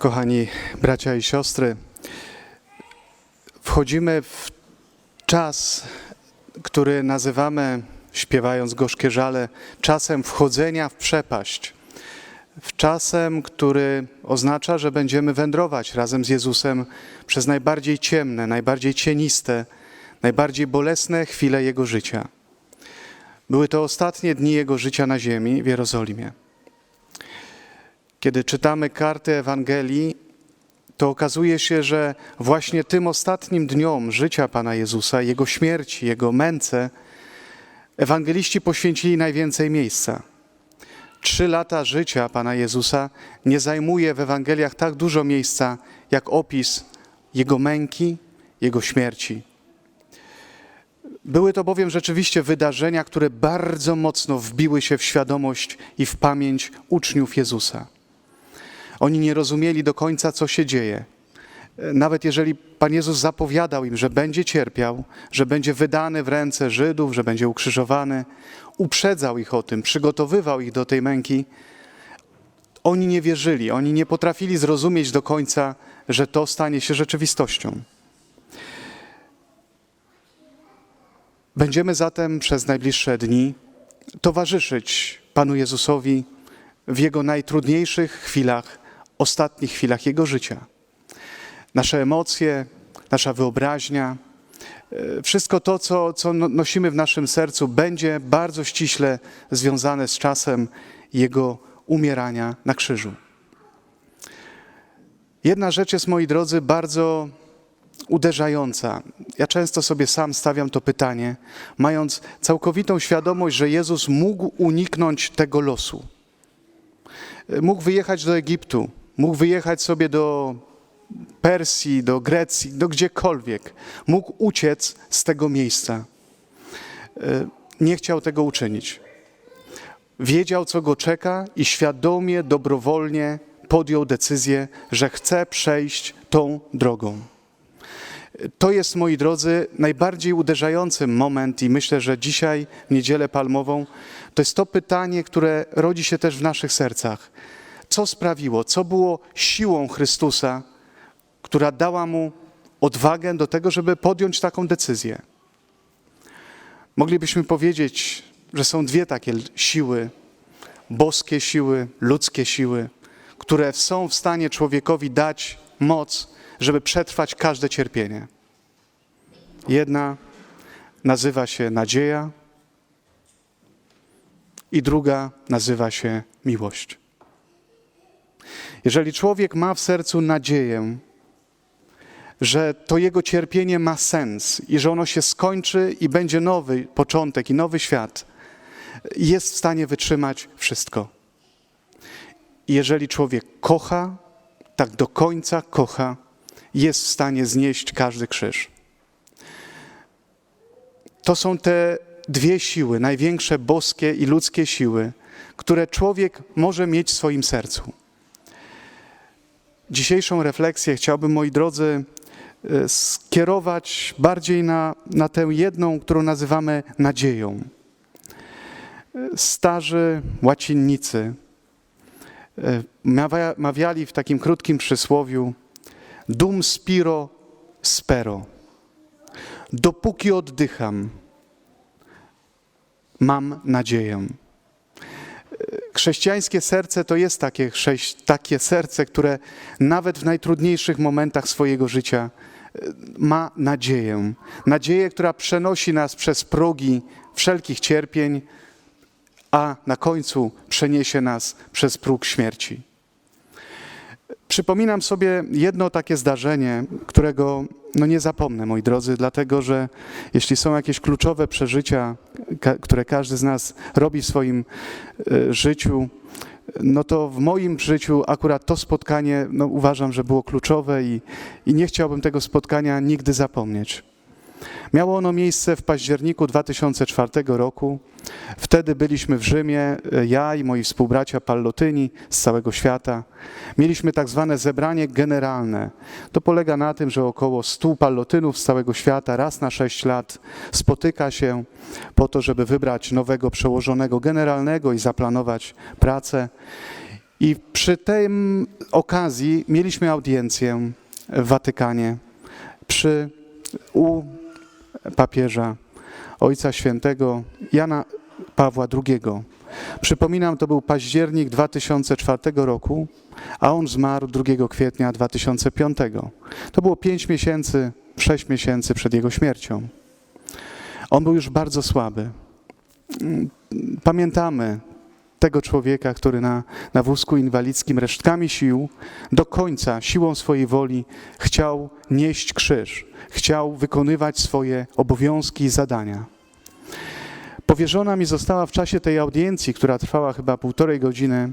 Kochani bracia i siostry, wchodzimy w czas, który nazywamy, śpiewając gorzkie żale, czasem wchodzenia w przepaść. W czasem, który oznacza, że będziemy wędrować razem z Jezusem przez najbardziej ciemne, najbardziej cieniste, najbardziej bolesne chwile Jego życia. Były to ostatnie dni Jego życia na ziemi w Jerozolimie. Kiedy czytamy karty Ewangelii, to okazuje się, że właśnie tym ostatnim dniom życia Pana Jezusa, Jego śmierci, Jego męce, ewangeliści poświęcili najwięcej miejsca. Trzy lata życia Pana Jezusa nie zajmuje w Ewangeliach tak dużo miejsca, jak opis Jego męki, Jego śmierci. Były to bowiem rzeczywiście wydarzenia, które bardzo mocno wbiły się w świadomość i w pamięć uczniów Jezusa. Oni nie rozumieli do końca, co się dzieje. Nawet jeżeli Pan Jezus zapowiadał im, że będzie cierpiał, że będzie wydany w ręce Żydów, że będzie ukrzyżowany, uprzedzał ich o tym, przygotowywał ich do tej męki, oni nie wierzyli, oni nie potrafili zrozumieć do końca, że to stanie się rzeczywistością. Będziemy zatem przez najbliższe dni towarzyszyć Panu Jezusowi w Jego najtrudniejszych chwilach, ostatnich chwilach Jego życia. Nasze emocje, nasza wyobraźnia, e, wszystko to, co, co no- nosimy w naszym sercu, będzie bardzo ściśle związane z czasem Jego umierania na krzyżu. Jedna rzecz jest, moi drodzy, bardzo uderzająca. Ja często sobie sam stawiam to pytanie, mając całkowitą świadomość, że Jezus mógł uniknąć tego losu. Mógł wyjechać do Egiptu, mógł wyjechać sobie do Persji, do Grecji, do gdziekolwiek. Mógł uciec z tego miejsca. E, Nie chciał tego uczynić. Wiedział, co go czeka i świadomie, dobrowolnie podjął decyzję, że chce przejść tą drogą. To jest, moi drodzy, najbardziej uderzający moment i myślę, że dzisiaj, w Niedzielę Palmową, to jest to pytanie, które rodzi się też w naszych sercach. Co sprawiło, co było siłą Chrystusa, która dała mu odwagę do tego, żeby podjąć taką decyzję? Moglibyśmy powiedzieć, że są dwie takie siły, boskie siły, ludzkie siły, które są w stanie człowiekowi dać moc, żeby przetrwać każde cierpienie. Jedna nazywa się nadzieja, i druga nazywa się miłość. Jeżeli człowiek ma w sercu nadzieję, że to jego cierpienie ma sens i że ono się skończy i będzie nowy początek i nowy świat, jest w stanie wytrzymać wszystko. Jeżeli człowiek kocha, tak do końca kocha, jest w stanie znieść każdy krzyż. To są te dwie siły, największe boskie i ludzkie siły, które człowiek może mieć w swoim sercu. Dzisiejszą refleksję chciałbym, moi drodzy, e, skierować bardziej na, na tę jedną, którą nazywamy nadzieją. E, Starzy łacinnicy e, mawia- mawiali w takim krótkim przysłowiu dum spiro spero. Dopóki oddycham, mam nadzieję. Chrześcijańskie serce to jest takie, takie serce, które nawet w najtrudniejszych momentach swojego życia e, ma nadzieję. Nadzieję, która przenosi nas przez progi wszelkich cierpień, a na końcu przeniesie nas przez próg śmierci. Przypominam sobie jedno takie zdarzenie, którego no nie zapomnę, moi drodzy, dlatego że jeśli są jakieś kluczowe przeżycia, które każdy z nas robi w swoim e, życiu, no to w moim życiu akurat to spotkanie no uważam, że było kluczowe i, i nie chciałbym tego spotkania nigdy zapomnieć. Miało ono miejsce w październiku 2004 roku. Wtedy byliśmy w Rzymie, e, ja i moi współbracia pallotyni z całego świata. Mieliśmy tak zwane zebranie generalne. To polega na tym, że około 100 pallotynów z całego świata raz na 6 lat spotyka się po to, żeby wybrać nowego przełożonego generalnego i zaplanować pracę. I przy tej okazji mieliśmy audiencję w Watykanie przy u papieża Ojca Świętego Jana Pawła II. Przypominam, to był październik 2004 roku, a on zmarł 2 kwietnia 2005. To było 5 miesięcy, 6 miesięcy przed jego śmiercią. On był już bardzo słaby. Pamiętamy tego człowieka, który na, na wózku inwalidzkim resztkami sił do końca, siłą swojej woli chciał nieść krzyż, chciał wykonywać swoje obowiązki i zadania. Powierzona mi została w czasie tej audiencji, która trwała chyba półtorej godziny,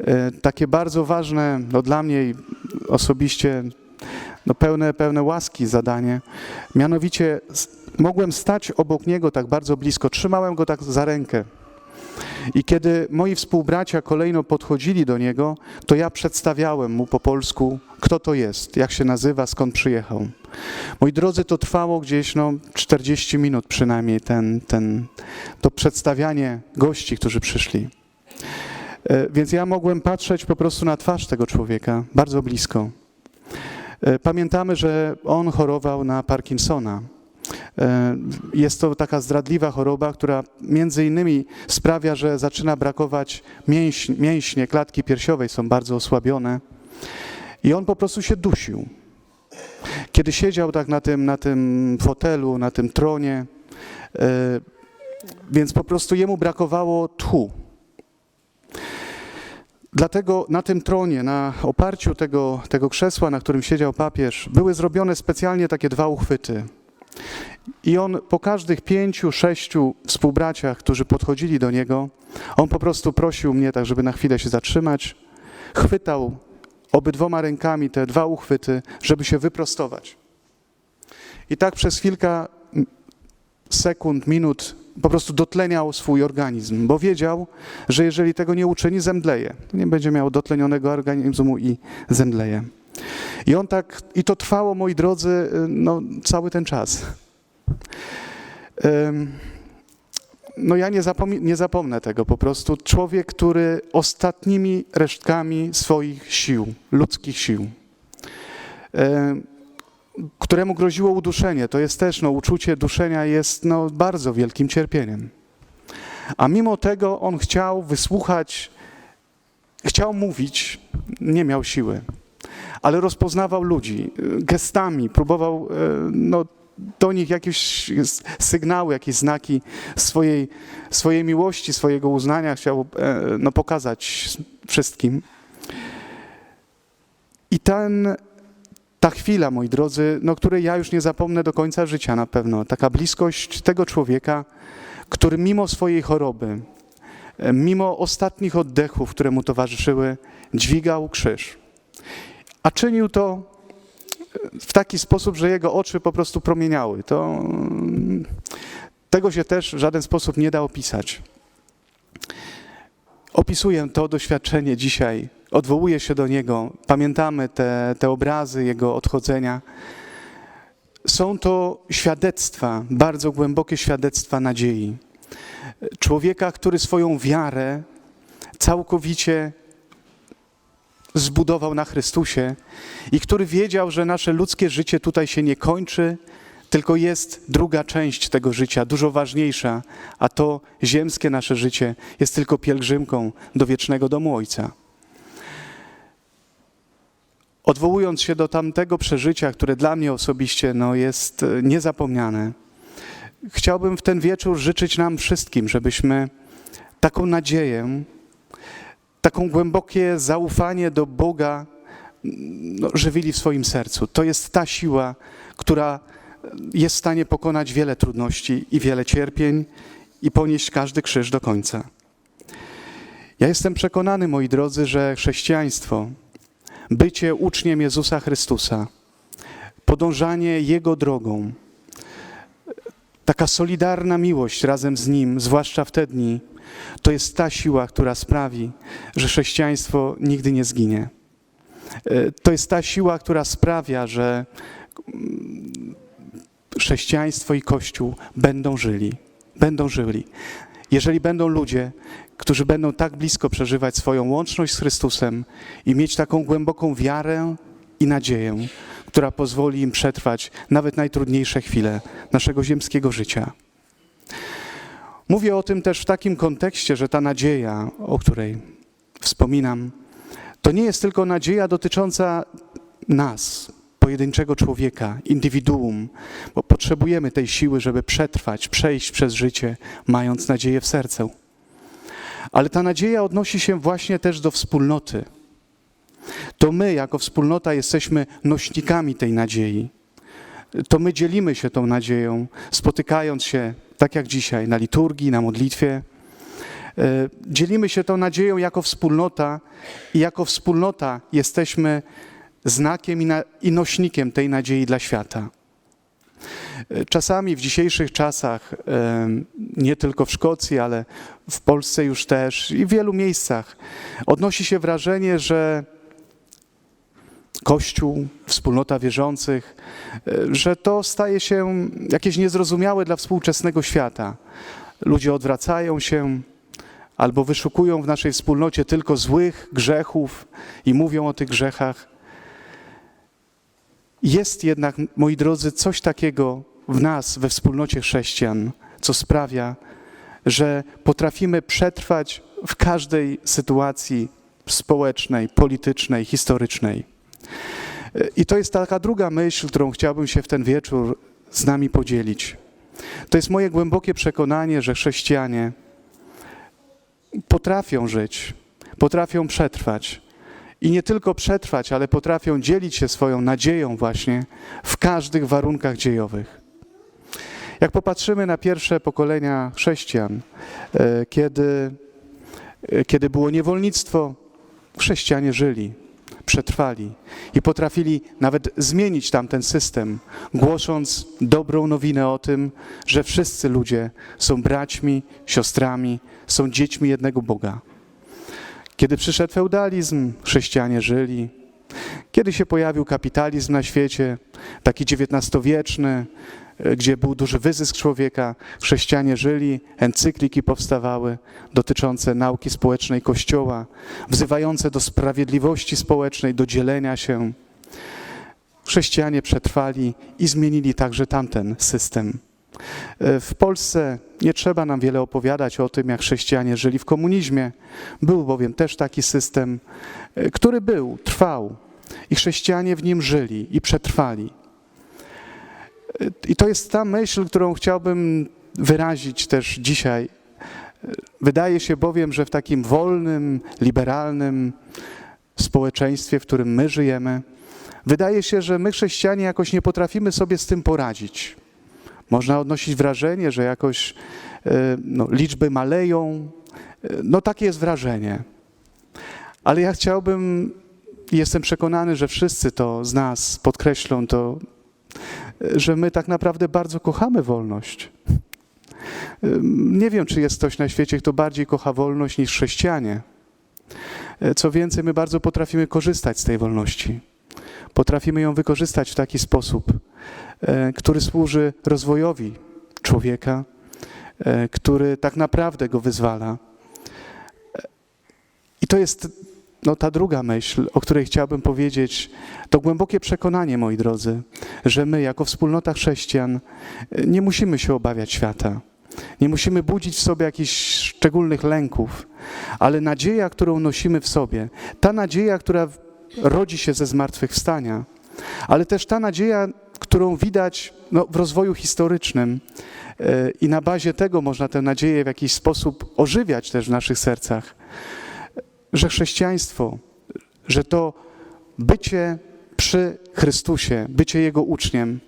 e, takie bardzo ważne, no dla mnie osobiście, no pełne, pełne łaski zadanie. Mianowicie mogłem stać obok niego tak bardzo blisko, trzymałem go tak za rękę. I kiedy moi współbracia kolejno podchodzili do niego, to ja przedstawiałem mu po polsku, kto to jest, jak się nazywa, skąd przyjechał. Moi drodzy, to trwało gdzieś no, 40 minut przynajmniej, ten, ten, to przedstawianie gości, którzy przyszli. E, Więc ja mogłem patrzeć po prostu na twarz tego człowieka bardzo blisko. E, Pamiętamy, że on chorował na Parkinsona. E, Jest to taka zdradliwa choroba, która między innymi sprawia, że zaczyna brakować mięśni, mięśnie klatki piersiowej, są bardzo osłabione. I on po prostu się dusił. Kiedy siedział tak na tym, na tym fotelu, na tym tronie, e, więc po prostu jemu brakowało tchu. Dlatego na tym tronie, na oparciu tego, tego krzesła, na którym siedział papież, były zrobione specjalnie takie dwa uchwyty. I on po każdych pięciu, sześciu współbraciach, którzy podchodzili do niego, on po prostu prosił mnie tak, żeby na chwilę się zatrzymać, chwytał obydwoma rękami te dwa uchwyty, żeby się wyprostować. I tak przez kilka sekund, minut po prostu dotleniał swój organizm, bo wiedział, że jeżeli tego nie uczyni, zemdleje. Nie będzie miał dotlenionego organizmu i zemdleje. I on tak, i to trwało, moi drodzy, y, no, cały ten czas. No ja nie, zapomi- nie zapomnę tego po prostu. Człowiek, który ostatnimi resztkami swoich sił, ludzkich sił, ym, któremu groziło uduszenie, to jest też, no, uczucie duszenia jest no, bardzo wielkim cierpieniem. A mimo tego on chciał wysłuchać, chciał mówić, nie miał siły, ale rozpoznawał ludzi gestami, próbował y, no, do nich jakieś sygnały, jakieś znaki swojej, swojej miłości, swojego uznania chciał e, no, pokazać wszystkim. I ten, ta chwila, moi drodzy, no, której ja już nie zapomnę do końca życia na pewno, taka bliskość tego człowieka, który mimo swojej choroby, e, mimo ostatnich oddechów, które mu towarzyszyły, dźwigał krzyż. A czynił to w taki sposób, że jego oczy po prostu promieniały. To, tego się też w żaden sposób nie da opisać. Opisuję to doświadczenie dzisiaj, odwołuję się do niego, pamiętamy te, te obrazy jego odchodzenia. Są to świadectwa, bardzo głębokie świadectwa nadziei. Człowieka, który swoją wiarę całkowicie zbudował na Chrystusie i który wiedział, że nasze ludzkie życie tutaj się nie kończy, tylko jest druga część tego życia, dużo ważniejsza, a to ziemskie nasze życie jest tylko pielgrzymką do wiecznego domu Ojca. Odwołując się do tamtego przeżycia, które dla mnie osobiście no, jest e, niezapomniane, chciałbym w ten wieczór życzyć nam wszystkim, żebyśmy taką nadzieję, taką głębokie zaufanie do Boga no, żywili w swoim sercu. To jest ta siła, która jest w stanie pokonać wiele trudności i wiele cierpień i ponieść każdy krzyż do końca. Ja jestem przekonany, moi drodzy, że chrześcijaństwo, bycie uczniem Jezusa Chrystusa, podążanie Jego drogą, taka solidarna miłość razem z Nim, zwłaszcza w te dni, to jest ta siła, która sprawi, że chrześcijaństwo nigdy nie zginie. E, To jest ta siła, która sprawia, że mm, chrześcijaństwo i Kościół będą żyli. Będą żyli. Jeżeli będą ludzie, którzy będą tak blisko przeżywać swoją łączność z Chrystusem i mieć taką głęboką wiarę i nadzieję, która pozwoli im przetrwać nawet najtrudniejsze chwile naszego ziemskiego życia. Mówię o tym też w takim kontekście, że ta nadzieja, o której wspominam, to nie jest tylko nadzieja dotycząca nas, pojedynczego człowieka, indywiduum, bo potrzebujemy tej siły, żeby przetrwać, przejść przez życie, mając nadzieję w sercu. Ale ta nadzieja odnosi się właśnie też do wspólnoty. To my, jako wspólnota, jesteśmy nośnikami tej nadziei. To my dzielimy się tą nadzieją, spotykając się, tak jak dzisiaj, na liturgii, na modlitwie. E, Dzielimy się tą nadzieją jako wspólnota i jako wspólnota jesteśmy znakiem i, na, i nośnikiem tej nadziei dla świata. E, Czasami w dzisiejszych czasach, e, nie tylko w Szkocji, ale w Polsce już też i w wielu miejscach, odnosi się wrażenie, że Kościół, wspólnota wierzących, e, że to staje się jakieś niezrozumiałe dla współczesnego świata. Ludzie odwracają się albo wyszukują w naszej wspólnocie tylko złych grzechów i mówią o tych grzechach. Jest jednak, moi drodzy, coś takiego w nas, we wspólnocie chrześcijan, co sprawia, że potrafimy przetrwać w każdej sytuacji społecznej, politycznej, historycznej. I to jest taka druga myśl, którą chciałbym się w ten wieczór z nami podzielić. To jest moje głębokie przekonanie, że chrześcijanie potrafią żyć, potrafią przetrwać. I nie tylko przetrwać, ale potrafią dzielić się swoją nadzieją właśnie w każdych warunkach dziejowych. Jak popatrzymy na pierwsze pokolenia chrześcijan, e, kiedy, e, kiedy było niewolnictwo, chrześcijanie żyli, przetrwali i potrafili nawet zmienić tamten system, głosząc dobrą nowinę o tym, że wszyscy ludzie są braćmi, siostrami, są dziećmi jednego Boga. Kiedy przyszedł feudalizm, chrześcijanie żyli. Kiedy się pojawił kapitalizm na świecie, taki XIX-wieczny, gdzie był duży wyzysk człowieka, chrześcijanie żyli, encykliki powstawały dotyczące nauki społecznej Kościoła, wzywające do sprawiedliwości społecznej, do dzielenia się. Chrześcijanie przetrwali i zmienili także tamten system. E, W Polsce nie trzeba nam wiele opowiadać o tym, jak chrześcijanie żyli w komunizmie. Był bowiem też taki system, e, który był, trwał i chrześcijanie w nim żyli i przetrwali. I to jest ta myśl, którą chciałbym wyrazić też dzisiaj. Wydaje się bowiem, że w takim wolnym, liberalnym społeczeństwie, w którym my żyjemy, wydaje się, że my chrześcijanie jakoś nie potrafimy sobie z tym poradzić. Można odnosić wrażenie, że jakoś e, no, liczby maleją. E, No takie jest wrażenie. Ale ja chciałbym, jestem przekonany, że wszyscy to z nas podkreślą to, że my tak naprawdę bardzo kochamy wolność. Nie wiem, czy jest ktoś na świecie, kto bardziej kocha wolność niż chrześcijanie. Co więcej, my bardzo potrafimy korzystać z tej wolności. Potrafimy ją wykorzystać w taki sposób, e, który służy rozwojowi człowieka, e, który tak naprawdę go wyzwala. E, I to jest no, ta druga myśl, o której chciałbym powiedzieć, to głębokie przekonanie, moi drodzy, że my, jako wspólnota chrześcijan, nie musimy się obawiać świata. Nie musimy budzić w sobie jakichś szczególnych lęków, ale nadzieja, którą nosimy w sobie, ta nadzieja, która rodzi się ze zmartwychwstania, ale też ta nadzieja, którą widać no, w rozwoju historycznym e, i na bazie tego można tę nadzieję w jakiś sposób ożywiać też w naszych sercach, że chrześcijaństwo, że to bycie przy Chrystusie, bycie Jego uczniem,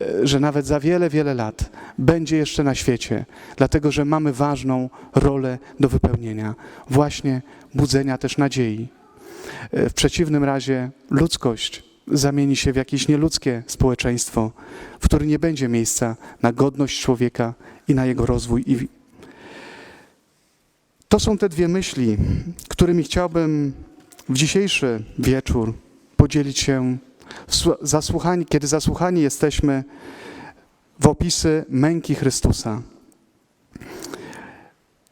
e, że nawet za wiele, wiele lat będzie jeszcze na świecie, dlatego że mamy ważną rolę do wypełnienia, właśnie budzenia też nadziei. E, W przeciwnym razie ludzkość zamieni się w jakieś nieludzkie społeczeństwo, w którym nie będzie miejsca na godność człowieka i na jego rozwój. I to są te dwie myśli, którymi chciałbym w dzisiejszy wieczór podzielić się, zasłuchani, kiedy zasłuchani jesteśmy w opisy męki Chrystusa.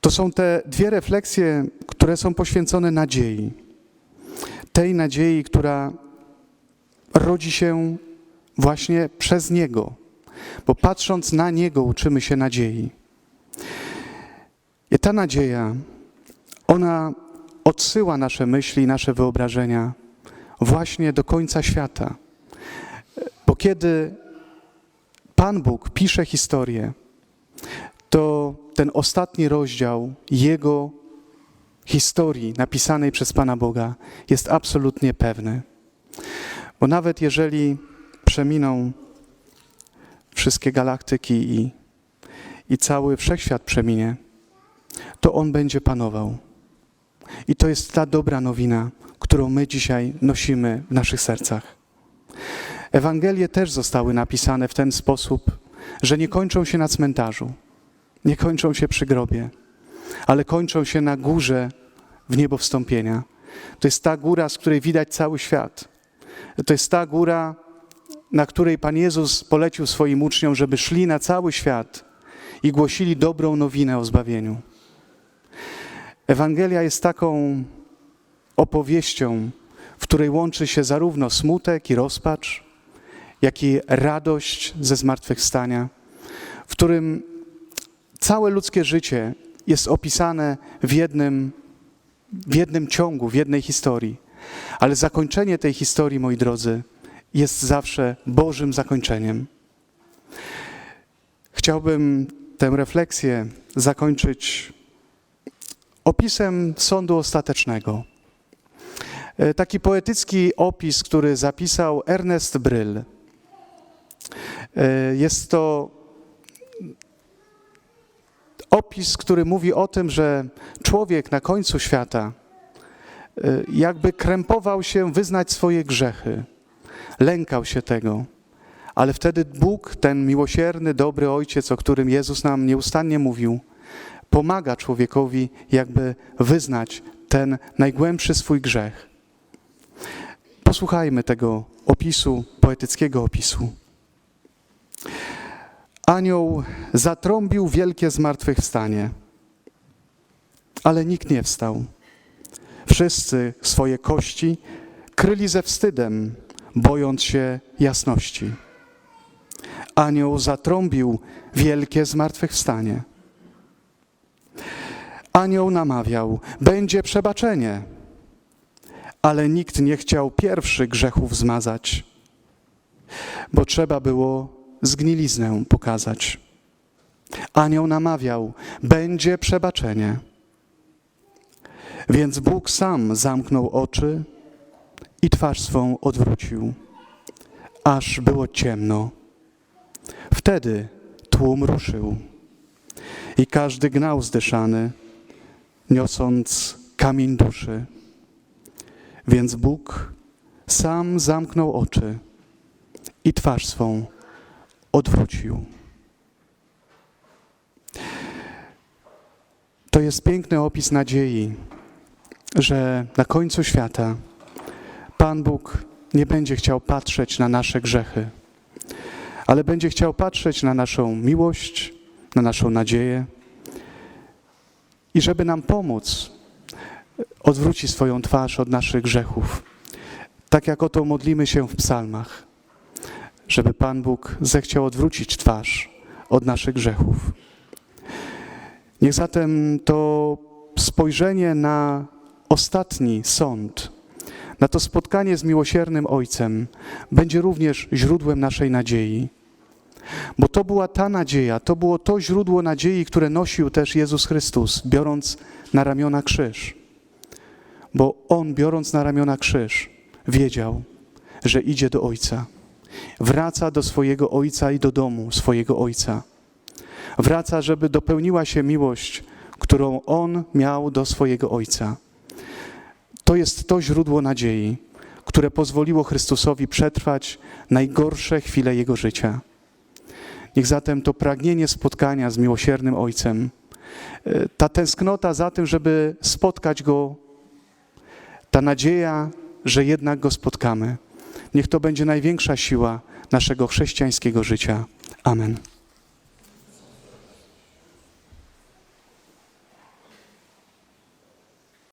To są te dwie refleksje, które są poświęcone nadziei. Tej nadziei, która rodzi się właśnie przez Niego, bo patrząc na Niego uczymy się nadziei. I ta nadzieja, ona odsyła nasze myśli, nasze wyobrażenia właśnie do końca świata. Bo kiedy Pan Bóg pisze historię, to ten ostatni rozdział Jego historii napisanej przez Pana Boga jest absolutnie pewny. Bo nawet jeżeli przeminą wszystkie galaktyki i, i cały wszechświat przeminie, to On będzie panował. I to jest ta dobra nowina, którą my dzisiaj nosimy w naszych sercach. Ewangelie też zostały napisane w ten sposób, że nie kończą się na cmentarzu, nie kończą się przy grobie, ale kończą się na górze w niebo wstąpienia. To jest ta góra, z której widać cały świat. To jest ta góra, na której Pan Jezus polecił swoim uczniom, żeby szli na cały świat i głosili dobrą nowinę o zbawieniu. Ewangelia jest taką opowieścią, w której łączy się zarówno smutek i rozpacz, jak i radość ze zmartwychwstania, w którym całe ludzkie życie jest opisane w jednym, w jednym ciągu, w jednej historii. Ale zakończenie tej historii, moi drodzy, jest zawsze Bożym zakończeniem. Chciałbym tę refleksję zakończyć opisem sądu ostatecznego. E, Taki poetycki opis, który zapisał Ernest Bryl. E, Jest to opis, który mówi o tym, że człowiek na końcu świata e, jakby krępował się wyznać swoje grzechy, lękał się tego. Ale wtedy Bóg, ten miłosierny, dobry Ojciec, o którym Jezus nam nieustannie mówił, pomaga człowiekowi jakby wyznać ten najgłębszy swój grzech. Posłuchajmy tego opisu, poetyckiego opisu. Anioł zatrąbił wielkie zmartwychwstanie, ale nikt nie wstał. Wszyscy swoje kości kryli ze wstydem, bojąc się jasności. Anioł zatrąbił wielkie zmartwychwstanie. Anioł namawiał, będzie przebaczenie, ale nikt nie chciał pierwszy grzechów zmazać, bo trzeba było zgniliznę pokazać. Anioł namawiał, będzie przebaczenie. Więc Bóg sam zamknął oczy i twarz swą odwrócił, aż było ciemno. Wtedy tłum ruszył i każdy gnał zdyszany, niosąc kamień duszy. Więc Bóg sam zamknął oczy i twarz swą odwrócił. To jest piękny opis nadziei, że na końcu świata Pan Bóg nie będzie chciał patrzeć na nasze grzechy, ale będzie chciał patrzeć na naszą miłość, na naszą nadzieję i żeby nam pomóc, odwróci swoją twarz od naszych grzechów. Tak jak o to modlimy się w psalmach, żeby Pan Bóg zechciał odwrócić twarz od naszych grzechów. Niech zatem to spojrzenie na ostatni sąd, na to spotkanie z miłosiernym Ojcem będzie również źródłem naszej nadziei. Bo to była ta nadzieja, to było to źródło nadziei, które nosił też Jezus Chrystus, biorąc na ramiona krzyż. Bo On, biorąc na ramiona krzyż, wiedział, że idzie do Ojca. Wraca do swojego Ojca i do domu swojego Ojca. Wraca, żeby dopełniła się miłość, którą On miał do swojego Ojca. To jest to źródło nadziei, które pozwoliło Chrystusowi przetrwać najgorsze chwile Jego życia. Niech zatem to pragnienie spotkania z miłosiernym Ojcem, e, ta tęsknota za tym, żeby spotkać Go, ta nadzieja, że jednak Go spotkamy, niech to będzie największa siła naszego chrześcijańskiego życia. Amen.